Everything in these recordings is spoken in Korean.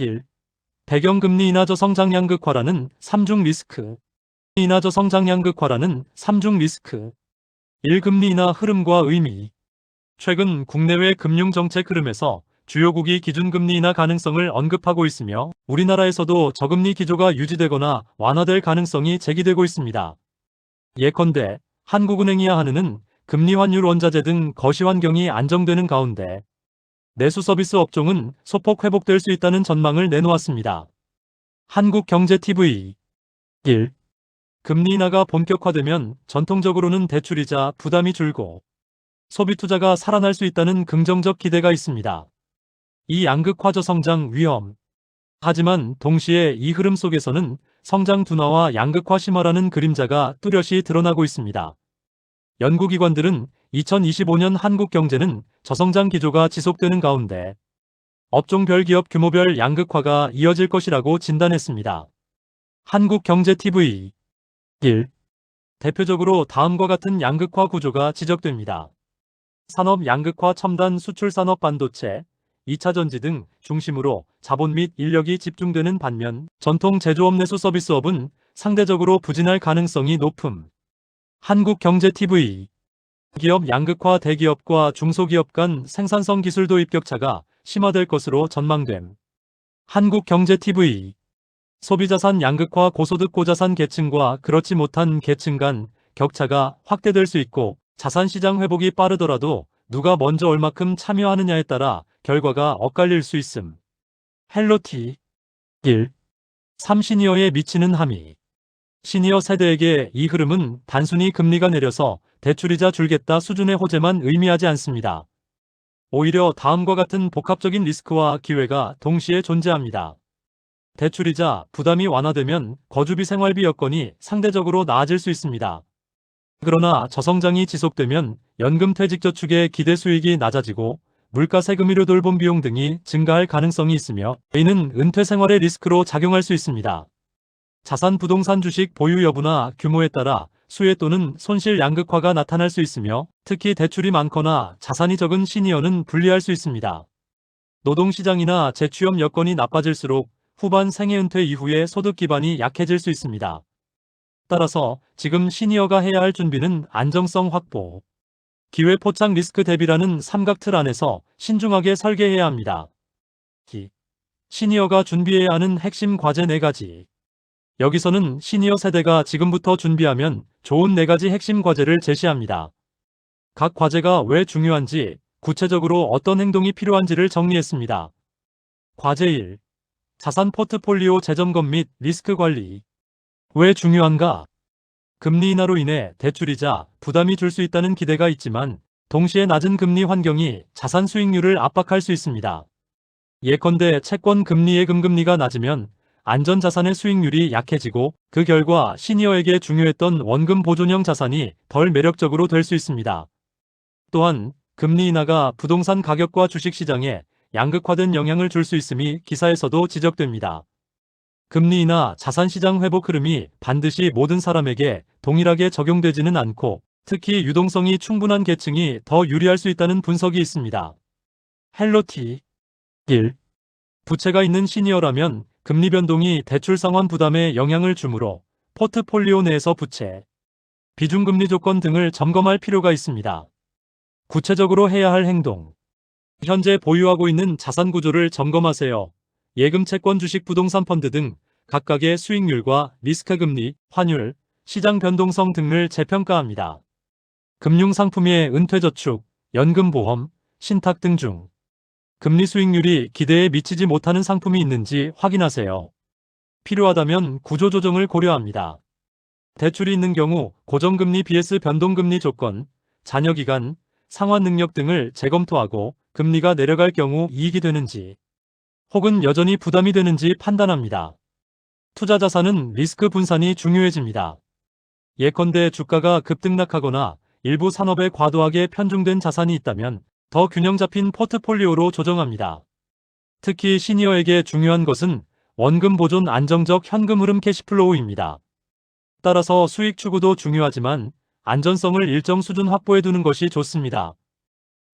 1. 배경금리 인하 저 성장 양극화라는 3중 리스크. 인하 저 성장 양극화라는 3중 리스크. 1금리 인하 흐름과 의미. 최근 국내외 금융정책 흐름에서 주요국이 기준금리 인하 가능성을 언급하고 있으며 우리나라에서도 저금리 기조가 유지되거나 완화될 가능성이 제기되고 있습니다. 예컨대 한국은행이야 하느는 금리 환율 원자재 등 거시 환경이 안정되는 가운데 내수 서비스 업종은 소폭 회복될 수 있다는 전망을 내놓았습니다. 한국경제TV 1. 금리 인하가 본격화되면 전통적으로는 대출이자 부담이 줄고 소비 투자가 살아날 수 있다는 긍정적 기대가 있습니다. 이 양극화저 성장 위험. 하지만 동시에 이 흐름 속에서는 성장 둔화와 양극화 심화라는 그림자가 뚜렷이 드러나고 있습니다. 연구기관들은 2025년 한국 경제는 저성장 기조가 지속되는 가운데 업종별 기업 규모별 양극화가 이어질 것이라고 진단했습니다. 한국경제TV 1. 대표적으로 다음과 같은 양극화 구조가 지적됩니다. 산업 양극화 첨단 수출 산업 반도체, 2차 전지 등 중심으로 자본 및 인력이 집중되는 반면 전통 제조업 내수 서비스업은 상대적으로 부진할 가능성이 높음. 한국경제TV 기업 양극화 대기업과 중소기업 간 생산성 기술 도입 격차가 심화될 것으로 전망됨. 한국경제TV 소비자산 양극화 고소득 고자산 계층과 그렇지 못한 계층 간 격차가 확대될 수 있고 자산시장 회복이 빠르더라도 누가 먼저 얼마큼 참여하느냐에 따라 결과가 엇갈릴 수 있음. 헬로티 1. 3시니어에 미치는 함의 시니어 세대에게 이 흐름은 단순히 금리가 내려서 대출이자 줄겠다 수준의 호재만 의미하지 않습니다. 오히려 다음과 같은 복합적인 리스크와 기회가 동시에 존재합니다. 대출이자 부담이 완화되면 거주비 생활비 여건이 상대적으로 나아질 수 있습니다. 그러나 저성장이 지속되면 연금 퇴직저축의 기대 수익이 낮아지고 물가 세금이료 돌봄 비용 등이 증가할 가능성이 있으며 이는 은퇴 생활의 리스크로 작용할 수 있습니다. 자산 부동산 주식 보유 여부나 규모에 따라 수혜 또는 손실 양극화가 나타날 수 있으며 특히 대출이 많거나 자산이 적은 시니어는 불리할 수 있습니다. 노동시장이나 재취업 여건이 나빠질수록 후반 생애 은퇴 이후에 소득 기반이 약해질 수 있습니다. 따라서 지금 시니어가 해야 할 준비는 안정성 확보, 기회 포착 리스크 대비라는 삼각틀 안에서 신중하게 설계해야 합니다. 기. 시니어가 준비해야 하는 핵심 과제 4가지. 여기서는 시니어 세대가 지금부터 준비하면 좋은 4가지 핵심 과제를 제시합니다. 각 과제가 왜 중요한지, 구체적으로 어떤 행동이 필요한지를 정리했습니다. 과제 1. 자산 포트폴리오 재점검 및 리스크 관리. 왜 중요한가? 금리 인하로 인해 대출이자 부담이 줄 수 있다는 기대가 있지만 동시에 낮은 금리 환경이 자산 수익률을 압박할 수 있습니다. 예컨대 채권 금리 예금금리가 낮으면 안전자산의 수익률이 약해지고 그 결과 시니어에게 중요했던 원금 보존형 자산이 덜 매력적으로 될 수 있습니다. 또한 금리 인하가 부동산 가격과 주식시장에 양극화된 영향을 줄 수 있음이 기사에서도 지적됩니다. 금리 인하 자산시장 회복 흐름이 반드시 모든 사람에게 동일하게 적용되지는 않고 특히 유동성이 충분한 계층이 더 유리할 수 있다는 분석이 있습니다. 헬로티 1. 부채가 있는 시니어라면 금리 변동이 대출 상환 부담에 영향을 주므로 포트폴리오 내에서 부채, 비중금리 조건 등을 점검할 필요가 있습니다. 구체적으로 해야 할 행동 현재 보유하고 있는 자산 구조를 점검하세요. 예금 채권 주식 부동산 펀드 등 각각의 수익률과 리스크 금리, 환율, 시장 변동성 등을 재평가합니다. 금융상품의 은퇴저축, 연금보험, 신탁 등 중 금리 수익률이 기대에 미치지 못하는 상품이 있는지 확인하세요. 필요하다면 구조조정을 고려합니다. 대출이 있는 경우 고정금리 vs 변동금리 조건, 잔여기간, 상환 능력 등을 재검토하고 금리가 내려갈 경우 이익이 되는지 혹은 여전히 부담이 되는지 판단합니다. 투자 자산은 리스크 분산이 중요해집니다. 예컨대 주가가 급등락하거나 일부 산업에 과도하게 편중된 자산이 있다면 더 균형 잡힌 포트폴리오로 조정합니다. 특히 시니어에게 중요한 것은 원금 보존 안정적 현금 흐름 캐시플로우입니다. 따라서 수익 추구도 중요하지만 안전성을 일정 수준 확보해 두는 것이 좋습니다.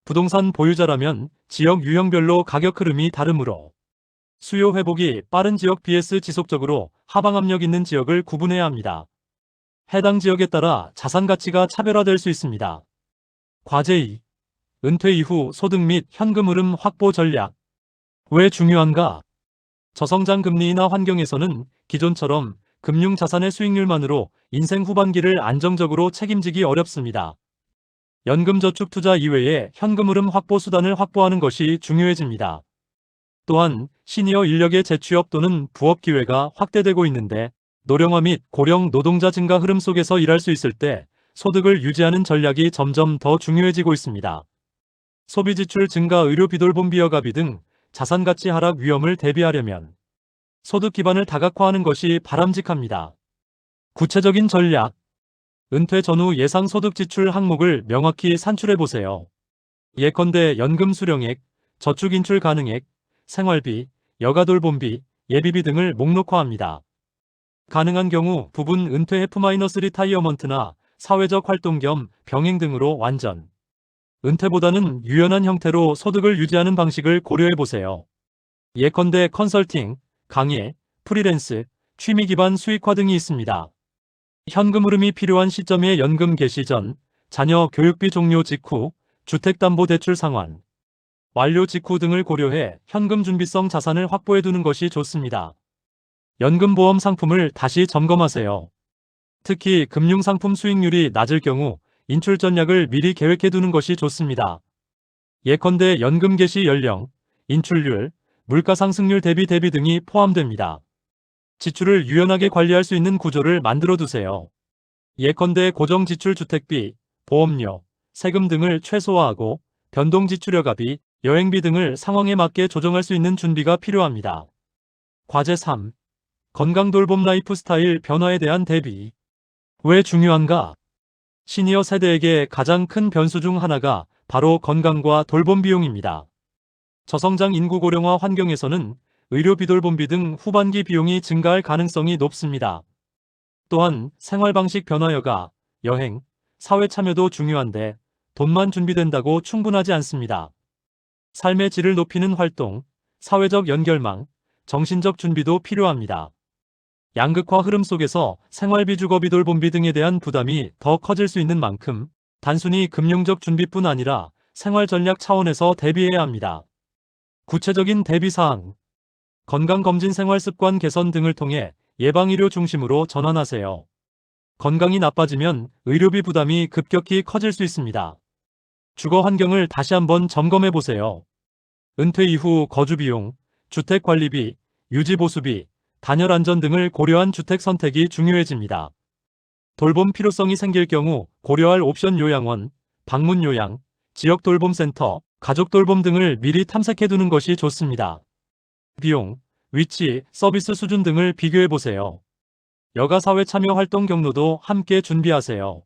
부동산 보유자라면 지역 유형별로 가격 흐름이 다르므로 수요 회복이 빠른 지역 vs 지속적으로 하방 압력 있는 지역을 구분해야 합니다. 해당 지역에 따라 자산 가치가 차별화될 수 있습니다. 과제 2. 은퇴 이후 소득 및 현금 흐름 확보 전략. 왜 중요한가? 저성장 금리나 환경에서는 기존처럼 금융 자산의 수익률만으로 인생 후반기를 안정적으로 책임지기 어렵습니다. 연금 저축 투자 이외에 현금 흐름 확보 수단을 확보하는 것이 중요해집니다. 또한 시니어 인력의 재취업 또는 부업 기회가 확대되고 있는데 노령화 및 고령 노동자 증가 흐름 속에서 일할 수 있을 때 소득을 유지하는 전략이 점점 더 중요해지고 있습니다. 소비 지출 증가 의료 비돌봄 비어가비 등 자산 가치 하락 위험을 대비하려면 소득 기반을 다각화하는 것이 바람직합니다. 구체적인 전략 은퇴 전후 예상 소득 지출 항목을 명확히 산출해 보세요. 예컨대 연금 수령액, 저축 인출 가능액, 생활비, 여가 돌봄비, 예비비 등을 목록화합니다. 가능한 경우 부분 은퇴 F- 리타이어먼트나 사회적 활동 겸 병행 등으로 완전 은퇴보다는 유연한 형태로 소득을 유지하는 방식을 고려해 보세요. 예컨대 컨설팅, 강의, 프리랜스, 취미 기반 수익화 등이 있습니다. 현금 흐름이 필요한 시점에 연금 개시 전, 자녀 교육비 종료 직후, 주택담보대출 상환, 완료 직후 등을 고려해 현금 준비성 자산을 확보해 두는 것이 좋습니다. 연금보험 상품을 다시 점검하세요. 특히 금융상품 수익률이 낮을 경우 인출 전략을 미리 계획해 두는 것이 좋습니다. 예컨대 연금 개시 연령, 인출률, 물가 상승률 대비 대비 등이 포함됩니다. 지출을 유연하게 관리할 수 있는 구조를 만들어 두세요. 예컨대 고정 지출 주택비, 보험료, 세금 등을 최소화하고 변동 지출여가비, 여행비 등을 상황에 맞게 조정할 수 있는 준비가 필요합니다. 과제 3. 건강 돌봄 라이프 스타일 변화에 대한 대비. 왜 중요한가? 시니어 세대에게 가장 큰 변수 중 하나가 바로 건강과 돌봄 비용입니다. 저성장 인구 고령화 환경에서는 의료 비돌봄비 등 후반기 비용이 증가할 가능성이 높습니다. 또한 생활 방식 변화여가, 여행, 사회 참여도 중요한데 돈만 준비된다고 충분하지 않습니다. 삶의 질을 높이는 활동, 사회적 연결망, 정신적 준비도 필요합니다. 양극화 흐름 속에서 생활비 주거비 돌봄비 등에 대한 부담이 더 커질 수 있는 만큼 단순히 금융적 준비뿐 아니라 생활 전략 차원에서 대비해야 합니다. 구체적인 대비 사항 건강검진 생활 습관 개선 등을 통해 예방의료 중심으로 전환하세요. 건강이 나빠지면 의료비 부담이 급격히 커질 수 있습니다. 주거 환경을 다시 한번 점검해 보세요. 은퇴 이후 거주비용, 주택관리비, 유지보수비, 단열 안전 등을 고려한 주택 선택이 중요해집니다. 돌봄 필요성이 생길 경우 고려할 옵션 요양원, 방문 요양, 지역 돌봄 센터, 가족 돌봄 등을 미리 탐색해 두는 것이 좋습니다. 비용, 위치, 서비스 수준 등을 비교해 보세요. 여가 사회 참여 활동 경로도 함께 준비하세요.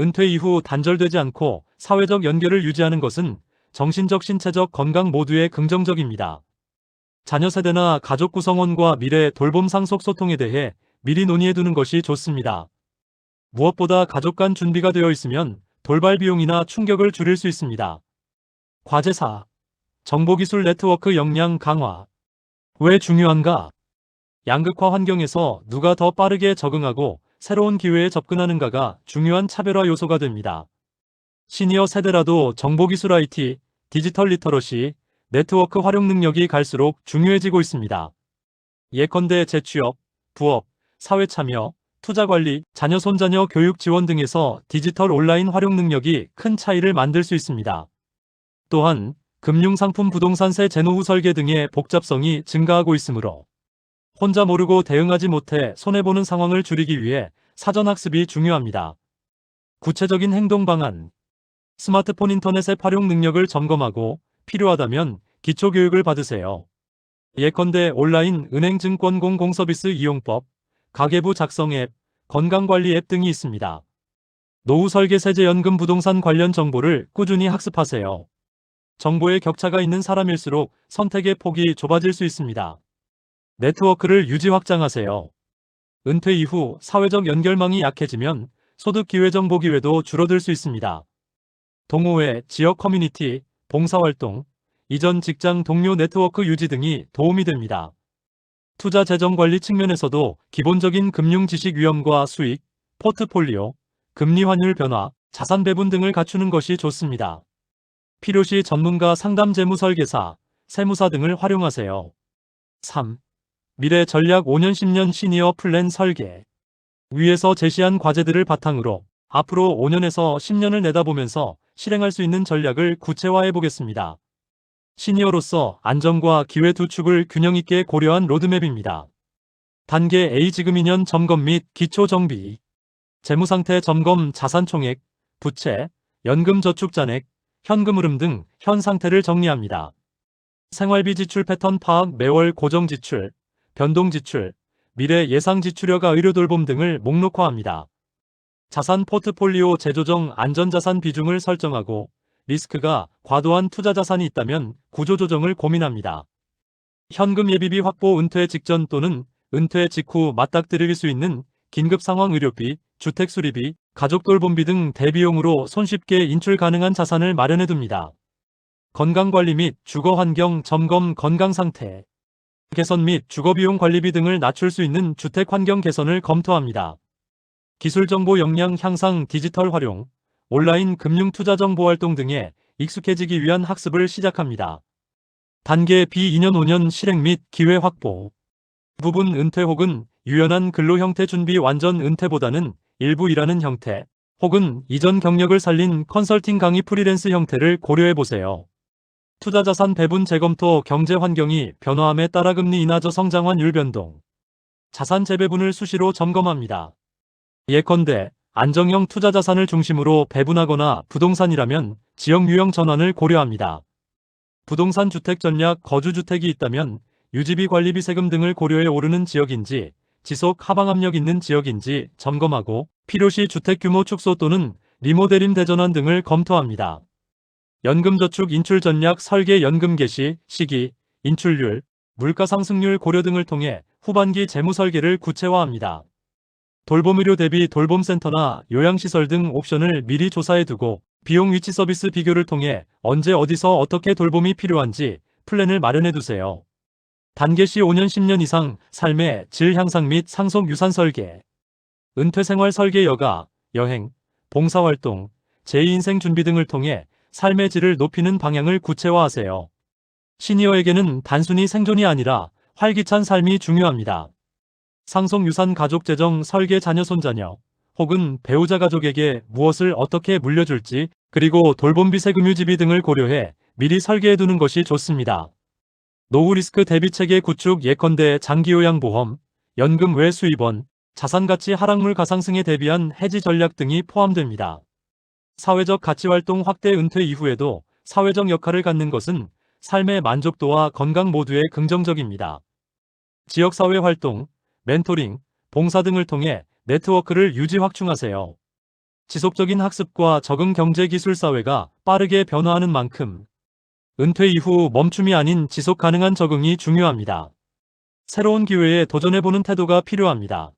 은퇴 이후 단절되지 않고 사회적 연결을 유지하는 것은 정신적 신체적 건강 모두에 긍정적입니다. 자녀 세대나 가족 구성원과 미래 돌봄 상속 소통에 대해 미리 논의해 두는 것이 좋습니다. 무엇보다 가족 간 준비가 되어 있으면 돌발 비용이나 충격을 줄일 수 있습니다. 과제 4. 정보기술 네트워크 역량 강화. 왜 중요한가? 양극화 환경에서 누가 더 빠르게 적응하고 새로운 기회에 접근하는가가 중요한 차별화 요소가 됩니다. 시니어 세대라도 정보기술 IT, 디지털 리터러시, 네트워크 활용 능력이 갈수록 중요해지고 있습니다. 예컨대 재취업, 부업, 사회 참여, 투자 관리, 자녀 손자녀 교육 지원 등에서 디지털 온라인 활용 능력이 큰 차이를 만들 수 있습니다. 또한 금융상품 부동산세 제노후 설계 등의 복잡성이 증가하고 있으므로 혼자 모르고 대응하지 못해 손해보는 상황을 줄이기 위해 사전학습이 중요합니다. 구체적인 행동 방안 스마트폰 인터넷의 활용 능력을 점검하고 필요하다면 기초교육을 받으세요. 예컨대 온라인 은행증권 공공서비스 이용법, 가계부 작성 앱, 건강관리 앱 등이 있습니다. 노후 설계 세제 연금 부동산 관련 정보를 꾸준히 학습하세요. 정보의 격차가 있는 사람일수록 선택의 폭이 좁아질 수 있습니다. 네트워크를 유지 확장하세요. 은퇴 이후 사회적 연결망이 약해지면 소득 기회 정보 기회도 줄어들 수 있습니다. 동호회, 지역 커뮤니티, 봉사활동, 이전 직장 동료 네트워크 유지 등이 도움이 됩니다. 투자 재정 관리 측면에서도 기본적인 금융 지식 위험과 수익, 포트폴리오, 금리 환율 변화, 자산 배분 등을 갖추는 것이 좋습니다. 필요시 전문가 상담 재무 설계사, 세무사 등을 활용하세요. 3. 미래 전략 5년 10년 시니어 플랜 설계. 위에서 제시한 과제들을 바탕으로 앞으로 5년에서 10년을 내다보면서 실행할 수 있는 전략을 구체화해 보겠습니다. 시니어로서 안정과 기회 두 축을 균형 있게 고려한 로드맵입니다. 단계 A 지금 2년 점검 및 기초 정비. 재무상태 점검 자산 총액, 부채, 연금 저축 잔액, 현금 흐름 등 현 상태를 정리합니다. 생활비 지출 패턴 파악 매월 고정 지출, 변동 지출, 미래 예상 지출여가 의료 돌봄 등을 목록화합니다. 자산 포트폴리오 재조정 안전자산 비중을 설정하고 리스크가 과도한 투자 자산이 있다면 구조조정을 고민합니다. 현금 예비비 확보 은퇴 직전 또는 은퇴 직후 맞닥뜨릴 수 있는 긴급 상황 의료비, 주택 수리비, 가족 돌봄비 등 대비용으로 손쉽게 인출 가능한 자산을 마련해 둡니다. 건강관리 및 주거 환경 점검 건강 상태, 개선 및 주거비용 관리비 등을 낮출 수 있는 주택 환경 개선을 검토합니다. 기술정보 역량 향상 디지털 활용, 온라인 금융 투자 정보 활동 등에 익숙해지기 위한 학습을 시작합니다. 단계 B 2년 5년 실행 및 기회 확보. 부분 은퇴 혹은 유연한 근로 형태 준비 완전 은퇴보다는 일부 일하는 형태 혹은 이전 경력을 살린 컨설팅 강의 프리랜스 형태를 고려해 보세요. 투자 자산 배분 재검토 경제 환경이 변화함에 따라 금리 인하 저성장환율 변동. 자산 재배분을 수시로 점검합니다. 예컨대 안정형 투자 자산을 중심으로 배분하거나 부동산이라면 지역 유형 전환을 고려합니다. 부동산 주택 전략 거주주택이 있다면 유지비 관리비 세금 등을 고려해 오르는 지역인지 지속 하방 압력 있는 지역인지 점검하고 필요시 주택 규모 축소 또는 리모델링 대전환 등을 검토합니다. 연금저축 인출 전략 설계 연금 개시, 시기, 인출률, 물가 상승률 고려 등을 통해 후반기 재무 설계를 구체화합니다. 돌봄의료 대비 돌봄센터나 요양시설 등 옵션을 미리 조사해 두고 비용 위치 서비스 비교를 통해 언제 어디서 어떻게 돌봄이 필요한지 플랜을 마련해 두세요. 단계 시 5년 10년 이상 삶의 질 향상 및 상속 유산 설계, 은퇴 생활 설계 여가, 여행, 봉사활동, 제2인생 준비 등을 통해 삶의 질을 높이는 방향을 구체화하세요. 시니어에게는 단순히 생존이 아니라 활기찬 삶이 중요합니다. 상속 유산 가족 재정 설계 자녀 손자녀 혹은 배우자 가족에게 무엇을 어떻게 물려줄지 그리고 돌봄비 세금 유지비 등을 고려해 미리 설계해 두는 것이 좋습니다. 노후 리스크 대비 체계 구축 예컨대 장기요양 보험, 연금 외 수입원, 자산 가치 하락물 가상승에 대비한 해지 전략 등이 포함됩니다. 사회적 가치 활동 확대 은퇴 이후에도 사회적 역할을 갖는 것은 삶의 만족도와 건강 모두에 긍정적입니다. 지역사회 활동, 멘토링, 봉사 등을 통해 네트워크를 유지 확충하세요. 지속적인 학습과 적응 경제 기술 사회가 빠르게 변화하는 만큼 은퇴 이후 멈춤이 아닌 지속 가능한 적응이 중요합니다. 새로운 기회에 도전해보는 태도가 필요합니다.